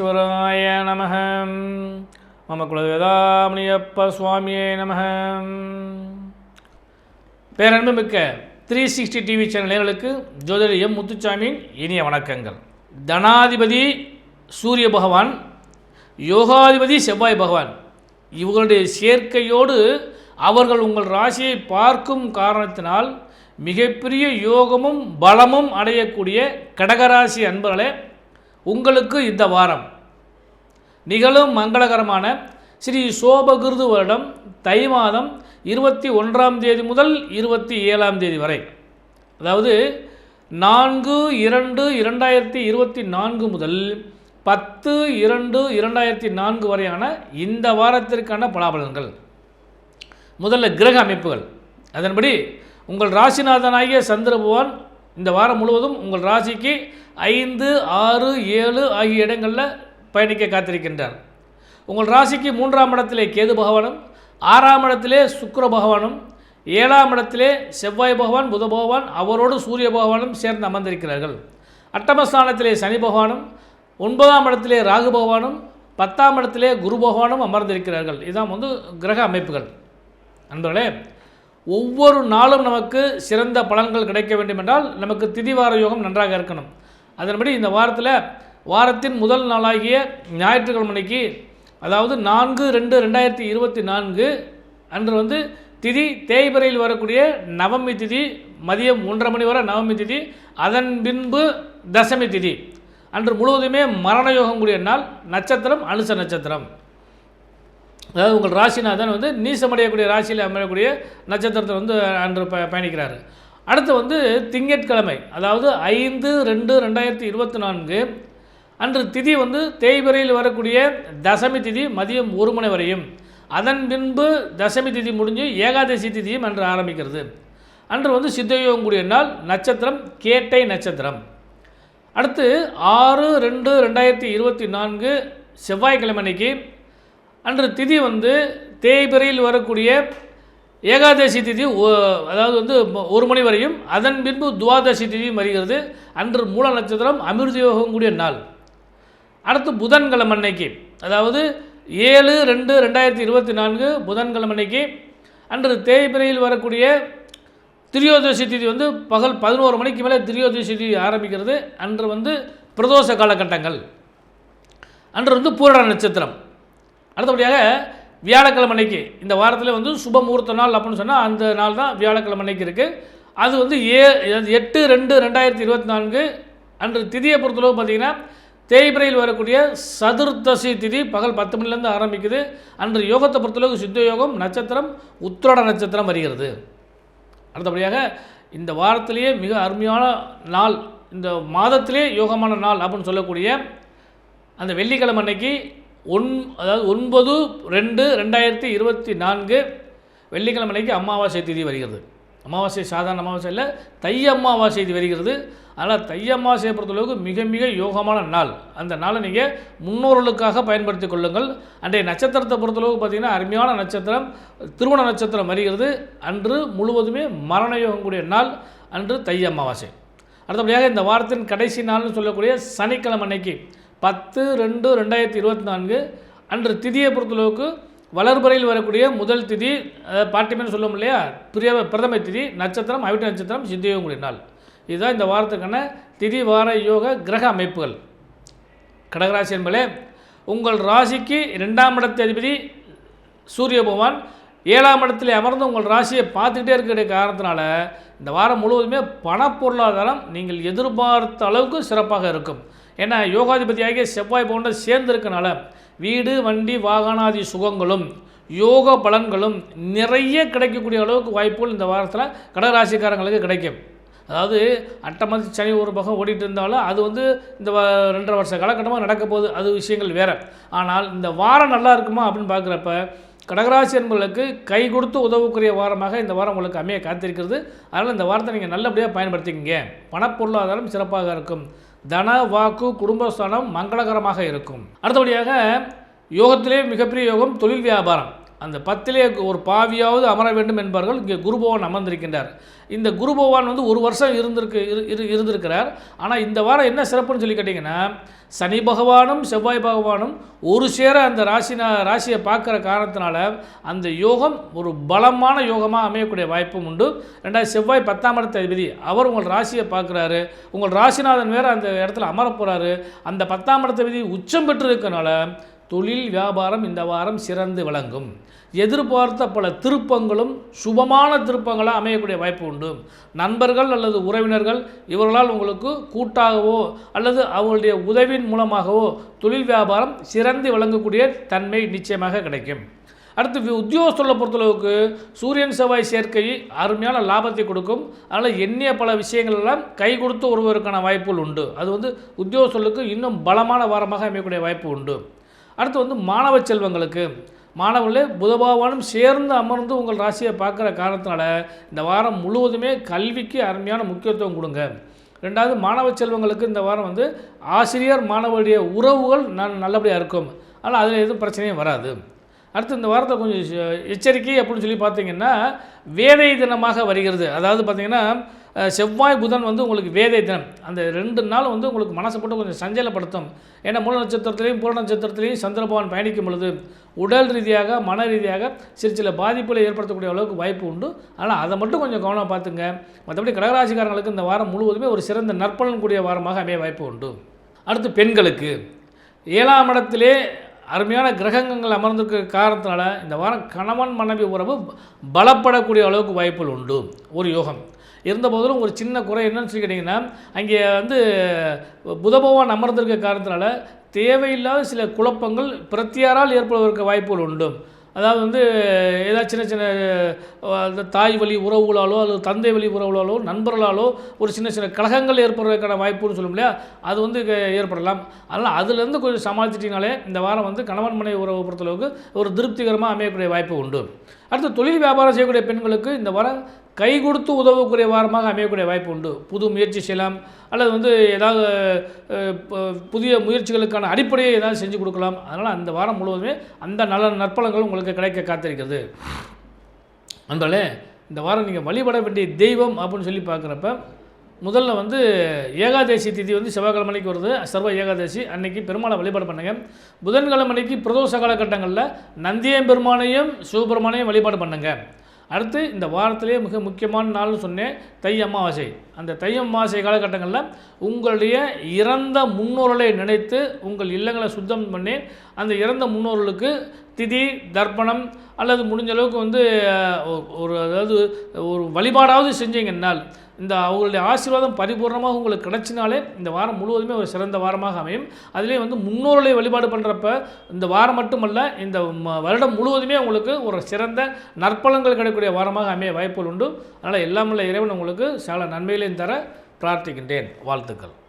பரமேஸ்வராய நம மம குலவேதாமணியப்ப சுவாமியே நம பேரன்புமிக்க த்ரீ சிக்ஸ்டி டிவி சேனல் நேயர்களுக்கு ஜோதிடர் எம் முத்துச்சாமியின் இனிய வணக்கங்கள். தனாதிபதி சூரிய பகவான் யோகாதிபதி செவ்வாய் பகவான் இவர்களுடைய சேர்க்கையோடு அவர்கள் உங்கள் ராசியை பார்க்கும் காரணத்தினால் மிகப்பெரிய யோகமும் பலமும் அடையக்கூடிய கடகராசி அன்பர்களே உங்களுக்கு இந்த வாரம் நிகழும் மங்களகரமான ஸ்ரீ சோபகிருது வருடம் தை மாதம் இருபத்தி ஒன்றாம் தேதி முதல் இருபத்தி ஏழாம் தேதி வரை. அதாவது நான்கு இரண்டு இரண்டாயிரத்தி இருபத்தி நான்கு முதல் பத்து இரண்டு இரண்டாயிரத்தி நான்கு வரையான இந்த வாரத்திற்கான பலாபலன்கள். முதல்ல கிரக அமைப்புகள். அதன்படி உங்கள் ராசிநாதனாகிய சந்திர பகவான் இந்த வாரம் முழுவதும் உங்கள் ராசிக்கு ஐந்து ஆறு ஏழு ஆகிய இடங்களில் பயணிக்க காத்திருக்கின்றார். உங்கள் ராசிக்கு மூன்றாம் இடத்திலே கேது பகவானும் ஆறாம் இடத்திலே சுக்கர பகவானும் ஏழாம் இடத்திலே செவ்வாய் பகவான் புத பகவான் அவரோடு சூரிய பகவானும் சேர்ந்து அமர்ந்திருக்கிறார்கள். அட்டமஸ்தானத்திலே சனி பகவானும் ஒன்பதாம் இடத்திலே ராகு பகவானும் பத்தாம் இடத்திலே குரு பகவானும் அமர்ந்திருக்கிறார்கள். இதுதான் வந்து கிரக அமைப்புகள். நண்பர்களே ஒவ்வொரு நாளும் நமக்கு சிறந்த பலன்கள் கிடைக்க வேண்டும் என்றால் நமக்கு திதிவார யோகம் நன்றாக இருக்கணும். அதன்படி இந்த வாரத்தில் வாரத்தின் முதல் நாளாகிய ஞாயிற்றுக்கிழமைக்கு அதாவது நான்கு ரெண்டு ரெண்டாயிரத்தி இருபத்தி நான்கு அன்று வந்து திதி தேய்பிரையில் வரக்கூடிய நவமி திதி மதியம் ஒன்றரை மணி வரை நவமி திதி அதன் பின்பு தசமி திதி. அன்று முழுவதுமே மரணயோகம் கூடிய நாள் நட்சத்திரம் அனுச நட்சத்திரம். அதாவது உங்கள் ராசிநாதன் வந்து நீசமடையக்கூடிய ராசியில் அமையக்கூடிய நட்சத்திரத்தை வந்து அன்று ப பயணிக்கிறார். அடுத்து வந்து திங்கட்கிழமை அதாவது ஐந்து ரெண்டு ரெண்டாயிரத்தி இருபத்தி நான்கு அன்று திதி வந்து தேய்பிரையில் வரக்கூடிய தசமி திதி மதியம் ஒரு மணி வரையும். அதன் பின்பு தசமி திதி முடிஞ்சு ஏகாதசி திதியும் அன்று ஆரம்பிக்கிறது. அன்று வந்து சித்தயோகம் கூடிய நாள் நட்சத்திரம் கேட்டை நட்சத்திரம். அடுத்து ஆறு ரெண்டு ரெண்டாயிரத்தி இருபத்தி நான்கு செவ்வாய்க்கிழமை அன்னைக்கு அன்று திதி வந்து தேய்பிரையில் வரக்கூடிய ஏகாதசி திதி அதாவது வந்து ஒரு மணி வரையும். அதன் பின்பு துவாதசி திதியும் வருகிறது. அன்று மூல நட்சத்திரம் அமிர்த யோகம் கூடிய நாள். அடுத்து புதன்கிழமை அன்னைக்கு. அதாவது ஏழு ரெண்டு ரெண்டாயிரத்தி இருபத்தி நான்கு புதன்கிழமை அன்னைக்கு. அன்று தேய்பிரையில் வரக்கூடிய திரியோதசி திதி வந்து பகல் பதினோரு மணிக்கு மேலே திரியோதசி திதி ஆரம்பிக்கிறது. அன்று வந்து பிரதோஷ காலகட்டங்கள். அன்று வந்து பூரண நட்சத்திரம். அடுத்தபடியாக வியாழக்கிழமை அன்னைக்கு. இந்த வாரத்தில் வந்து சுப முகூர்த்த நாள் அப்படின்னு சொன்னால் அந்த நாள் தான் வியாழக்கிழமை அன்னைக்கு இருக்குது அது வந்து ஏ எட்டு ரெண்டு ரெண்டாயிரத்தி இருபத்தி நான்கு அன்று திதியை பொறுத்தளவு பார்த்தீங்கன்னா தேய்பிரையில் வரக்கூடிய சதுர்தசி திதி பகல் பத்து மணிலேருந்து ஆரம்பிக்குது. அன்று யோகத்தை பொறுத்தளவுக்கு சித்த யோகம் நட்சத்திரம் உத்திராட நட்சத்திரம் வருகிறது. அடுத்தபடியாக இந்த வாரத்திலேயே மிக அருமையான நாள் இந்த மாதத்திலே யோகமான நாள் அப்படின்னு சொல்லக்கூடிய அந்த வெள்ளிக்கிழமை அன்னைக்கு ஒன் அதாவது ஒன்பது ரெண்டு ரெண்டாயிரத்தி இருபத்தி நான்கு வெள்ளிக்கிழமை அன்னைக்கு அமாவாசை திதி வருகிறது. அமாவாசை சாதாரண அமாவாசை இல்லை தை அமாவாசை இது வருகிறது. ஆனால் தை அமாவாசையை பொறுத்தளவுக்கு மிக மிக யோகமான நாள். அந்த நாளை நீங்கள் முன்னோர்களுக்காக பயன்படுத்தி கொள்ளுங்கள். அன்றைய நட்சத்திரத்தை பொறுத்தளவுக்கு பார்த்தீங்கன்னா அருமையான நட்சத்திரம் திருமண நட்சத்திரம் வருகிறது. அன்று முழுவதுமே மரண யோகம் கூடிய நாள். அன்று தை அமாவாசை அடுத்தபடியாக இந்த வாரத்தின் கடைசி நாள்னு சொல்லக்கூடிய சனிக்கிழமை அன்னைக்கு பத்து ரெண்டு ரெண்டாயிரத்தி இருபத்தி நான்கு. அன்று திதியை பொறுத்தளவுக்கு வளர்பறையில் வரக்கூடிய முதல் திதி அதாவது சொல்லுவோம் இல்லையா? பிரிய பிரதம திதி நட்சத்திரம் அவிட்ட நட்சத்திரம் சித்தியோகம் கூடிய நாள். இதுதான் இந்த வாரத்துக்கான திதி வார யோக கிரக அமைப்புகள். கடகராசி என்பதே உங்கள் ராசிக்கு ரெண்டாம் இடத்து அதிபதி சூரிய பகவான் ஏழாம் இடத்துல அமர்ந்து உங்கள் ராசியை பார்த்துக்கிட்டே இருக்கிற காரணத்தினால இந்த வாரம் முழுவதுமே பணப்பொருளாதாரம் நீங்கள் எதிர்பார்த்த அளவுக்கு சிறப்பாக இருக்கும். ஏன்னா யோகாதிபதியாகிய செவ்வாய் போன்ற சேர்ந்து இருக்கனால வீடு வண்டி வாகனாதி சுகங்களும் யோக பலன்களும் நிறைய கிடைக்கக்கூடிய அளவுக்கு வாய்ப்புகள் இந்த வாரத்தில் கடகராசிக்காரங்களுக்கு கிடைக்கும். அதாவது அட்டமதி சனி ஒரு பக்கம் ஓடிட்டு இருந்தாலும் அது வந்து இந்த வ- ரெண்டரை வருஷ காலகட்டமாக நடக்க போகுது. அது விஷயங்கள் வேறு. ஆனால் இந்த வாரம் நல்லா இருக்குமா அப்படின்னு பார்க்குறப்ப கடகராசி என்பவர்களுக்கு கை கொடுத்து உதவக்கூடிய வாரமாக இந்த வாரம் உங்களுக்கு அமைய காத்திருக்கிறது. அதனால் இந்த வாரத்தை நீங்கள் நல்லபடியாக பயன்படுத்திக்கங்க. பணப்பொருளாதாரம் சிறப்பாக இருக்கும். தன வாக்கு குடும்பஸ்தானம் மங்களகரமாக இருக்கும். அடுத்தபடியாக யோகத்திலே மிகப்பெரிய யோகம் தொழில் வியாபாரம். அந்த பத்திலே ஒரு பாவியாவது அமர வேண்டும் என்பார்கள் இங்கே குருபவான் அமர்ந்திருக்கின்றார். இந்த குருபவான் வந்து ஒரு வருஷம் இருந்திருக்கு இரு இரு- இருந்திருக்கிறார். ஆனால் இந்த வாரம் என்ன சிறப்புன்னு சொல்லி கேட்டிங்கன்னா சனி பகவானும் செவ்வாய் பகவானும் ஒரு சேர அந்த ராசினா ராசியை பார்க்குற காரணத்தினால அந்த யோகம் ஒரு பலமான யோகமாக அமையக்கூடிய வாய்ப்பும் உண்டு. ரெண்டாவது செவ்வாய் பத்தாம் இடத்த அதிபதி அவர் உங்கள் ராசியை பார்க்குறாரு. உங்கள் ராசிநாதன் வேறு அந்த இடத்துல அமரப் போகிறாரு அந்த பத்தாம் இடத்த விதி உச்சம் பெற்று இருக்கனால தொழில் வியாபாரம் இந்த வாரம் சிறந்து விளங்கும். எதிர்பார்த்த பல திருப்பங்களும் சுபமான திருப்பங்களாக அமையக்கூடிய வாய்ப்பு உண்டு. நண்பர்கள் அல்லது உறவினர்கள் இவர்களால் உங்களுக்கு கூட்டாகவோ அல்லது அவர்களுடைய உதவியின் மூலமாகவோ தொழில் வியாபாரம் சிறந்து விளங்கக்கூடிய தன்மை நிச்சயமாக கிடைக்கும். அடுத்து வி- உத்தியோகஸ்தர்களை பொறுத்தளவுக்கு சூரியன் செவ்வாய் சேர்க்கை அருமையான லாபத்தை கொடுக்கும். அதனால் எண்ணிய பல விஷயங்கள் எல்லாம் கை கொடுத்து ஒருவருக்கான வாய்ப்புகள் உண்டு. அது வந்து உத்தியோகஸ்தர்களுக்கு இன்னும் பலமான வாரமாக அமையக்கூடிய வாய்ப்பு உண்டு. அடுத்து வந்து மாணவ செல்வங்களுக்கு. மாணவர்களே புதபாவானும் சேர்ந்து அமர்ந்து உங்கள் ராசியை பார்க்குற காரணத்தினால இந்த வாரம் முழுவதுமே கல்விக்கு அருமையான முக்கியத்துவம் கொடுங்க. ரெண்டாவது மாணவ செல்வங்களுக்கு இந்த வாரம் வந்து ஆசிரியர் மாணவருடைய உறவுகள் நல் நல்லபடியாக இருக்கும். ஆனால் அதில் எதுவும் பிரச்சனையும் வராது. அடுத்து இந்த வாரத்தை கொஞ்சம் எச்சரிக்கை அப்படின்னு சொல்லி பார்த்தீங்கன்னா வேதை தினமாக வருகிறது. அதாவது பார்த்திங்கன்னா செவ்வாய் புதன் வந்து உங்களுக்கு வேதை தினம். அந்த ரெண்டு நாள் வந்து உங்களுக்கு மனசை போட்டு கொஞ்சம் சஞ்சலப்படுத்தும். ஏன்னா மூல நட்சத்திரத்திலையும் பூர நட்சத்திரத்திலையும் சந்திரபவன் பயணிக்கும் பொழுது உடல் ரீதியாக மன ரீதியாக சிறு சில பாதிப்புகளை ஏற்படுத்தக்கூடிய அளவுக்கு வாய்ப்பு உண்டு. ஆனால் அதை மட்டும் கொஞ்சம் கவனமாக பார்த்துங்க. மற்றபடி கடகராசிக்காரங்களுக்கு இந்த வாரம் முழுவதுமே ஒரு சிறந்த நற்பலன் கூடிய வாரமாக அமைய வாய்ப்பு உண்டு. அடுத்து பெண்களுக்கு. ஏழாம் இடத்திலே அருமையான கிரகங்கள் அமர்ந்திருக்க காரணத்தினால இந்த வாரம் கணவன் மனைவி உறவு பலப்படக்கூடிய அளவுக்கு வாய்ப்புகள் உண்டு. ஒரு யோகம். இருந்தபோதிலும் ஒரு சின்ன குறை என்னன்னு சொல்லி கேட்டிங்கன்னா அங்கே வந்து புதபவான் அமர்ந்திருக்க காரணத்தினால தேவையில்லாத சில குழப்பங்கள் பிரத்தியாரால் ஏற்படுவதற்கு வாய்ப்புகள் உண்டு. அதாவது வந்து ஏதாவது சின்ன சின்ன அந்த தாய் வழி உறவுகளாலோ அல்லது தந்தை வழி உறவுகளாலோ நண்பர்களாலோ ஒரு சின்ன சின்ன கலகங்கள் ஏற்படுறதுக்கான வாய்ப்புன்னு சொல்லும் இல்லையா அது வந்து ஏற்படலாம். அதனால் அதுலேருந்து கொஞ்சம் சமாளிச்சிட்டிங்கனாலே இந்த வாரம் வந்து கணவன் மனைவி உறவை பொறுத்தளவுக்கு ஒரு திருப்திகரமாக அமையக்கூடிய வாய்ப்பு உண்டு. அடுத்து தொழில் வியாபாரம் செய்யக்கூடிய பெண்களுக்கு இந்த வாரம் கை கொடுத்து உதவக்கூடிய வாரமாக அமையக்கூடிய வாய்ப்பு உண்டு. புது முயற்சி செய்யலாம். அல்லது வந்து ஏதாவது புதிய முயற்சிகளுக்கான அடிப்படையை ஏதாவது செஞ்சு கொடுக்கலாம். அதனால் அந்த வாரம் முழுவதுமே அந்த நல்ல நற்பலங்கள் உங்களுக்கு கிடைக்க காத்திருக்கிறது. நண்பர்களே இந்த வாரம் நீங்கள் வழிபட வேண்டிய தெய்வம் அப்படின்னு சொல்லி பார்க்குறப்ப முதல்ல வந்து ஏகாதசி திதி வந்து செவ்வாய்க்கிழமைக்கு வருது. சர்வ ஏகாதசி. அன்னைக்கு பெருமாளை வழிபாடு பண்ணுங்க. புதன்கிழமைக்கு பிரதோஷ காலகட்டங்களில் நந்தியம் பெருமானையும் சிவபெருமானையும் வழிபாடு பண்ணுங்கள் அடுத்து இந்த வாரத்திலே மிக முக்கியமான நாள்னு சொன்னேன் தை அமாவாசை. அந்த தையம் மாசை காலகட்டங்களில் உங்களுடைய இறந்த முன்னோர்களை நினைத்து உங்கள் இல்லங்களை சுத்தம் பண்ணி அந்த இறந்த முன்னோர்களுக்கு திதி தர்ப்பணம் அல்லது முடிஞ்ச அளவுக்கு வந்து ஒரு அதாவது ஒரு வழிபாடாவது செஞ்சீங்கன்னால் இந்த அவங்களுடைய ஆசீர்வாதம் பரிபூர்ணமாக உங்களுக்கு கிடைச்சினாலே இந்த வாரம் முழுவதுமே ஒரு சிறந்த வாரமாக அமையும். அதிலே வந்து முன்னோர்களை வழிபாடு பண்ணுறப்ப இந்த வாரம் மட்டுமல்ல இந்த ம- வருடம் முழுவதுமே உங்களுக்கு ஒரு சிறந்த நற்பலன்கள் கிடைக்கக்கூடிய வாரமாக அமைய வாய்ப்புகள் உண்டு. அதனால் எல்லாமல்ல இறைவன் உங்களுக்கு சகல நன்மைகளையும் தர பிரார்த்திக்கின்றேன். வாழ்த்துக்கள்.